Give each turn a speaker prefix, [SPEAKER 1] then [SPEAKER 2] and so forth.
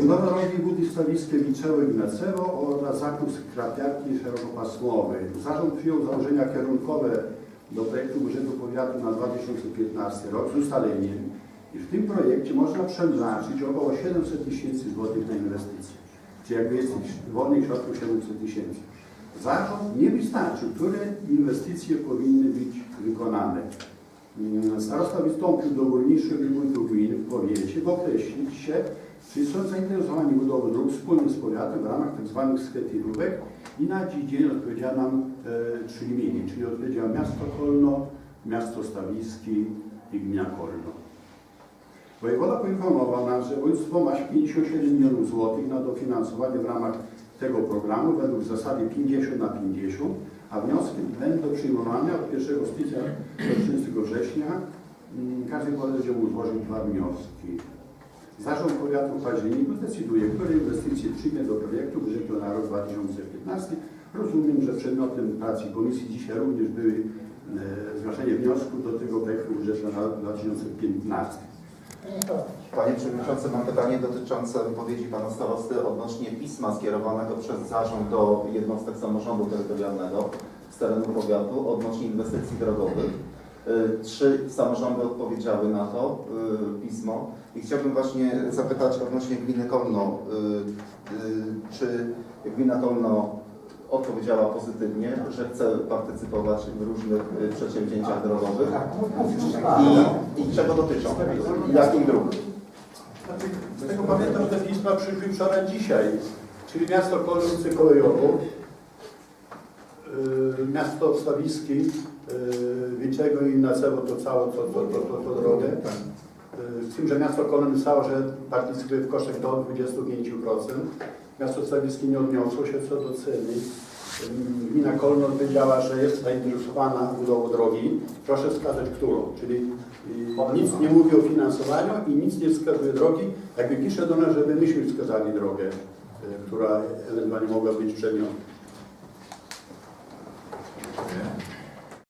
[SPEAKER 1] Budowa drogi Budy Liczewo Ignacewo oraz zakup skrapiarki szerokopasmowej. Zarząd przyjął założenia kierunkowe do projektu Urzędu Powiatu na 2015 rok z ustaleniem, iż w tym projekcie można przeznaczyć około 700 tysięcy złotych na inwestycje. Czyli jakby jest wolnych środków 700 tysięcy. Zarząd nie wystarczył, które inwestycje powinny być wykonane. Starosta wystąpił do burmistrzów i wójtów gmin w powiecie, by określić się, czy są zainteresowani budową dróg wspólnie z powiatem w ramach tzw. sketyrówek i na dziś dzień odpowiedziała nam e, trzy gminy, czyli odpowiedziała miasto Kolno, miasto Stawiski i gmina Kolno. Wojewoda poinformował nas, że województwo ma 57 milionów złotych na dofinansowanie w ramach tego programu według zasady 50 na 50, a wnioski będą przyjmowane od 1 stycznia do 30 września. Mm, Każdy mógł złożyć dwa wnioski. Zarząd Powiatu w październiku zdecyduje, które inwestycje przyjmie do projektu budżetu na rok 2015. Rozumiem, że przedmiotem pracy komisji dzisiaj również były e, zgłaszanie wniosków do tego projektu budżetu na rok 2015.
[SPEAKER 2] Panie Przewodniczący, mam pytanie dotyczące wypowiedzi Pana Starosty odnośnie pisma skierowanego przez zarząd do jednostek samorządu terytorialnego z terenu powiatu odnośnie inwestycji drogowych. Y, Trzy samorządy odpowiedziały na to y, pismo. I chciałbym właśnie zapytać odnośnie gminy Kolno, y, czy gmina Kolno odpowiedziała pozytywnie, że chce partycypować w różnych przedsięwzięciach drogowych? I, i czego dotyczą? Jakich dróg?
[SPEAKER 1] Znaczy, Z tego pamiętam, że te pisma przyszły wczoraj dzisiaj, czyli miasto yy, miasto Stawiski, yy, Wilczego i Nacewo to całe, to, to, to, to, to drogę. Yy, Z tym, że miasto Kolno pisało, że partycypuje w kosztach do 25%. Miasto Stawiski nie odniosło się co do ceny. Gmina Kolno powiedziała, że jest zainteresowana budową drogi. Proszę wskazać, którą. Czyli nic nie mówi o finansowaniu i nic nie wskazuje drogi. Jakby pisze do nas, żeby myśmy wskazali drogę, która ewentualnie mogła być przedmiotem. Yeah.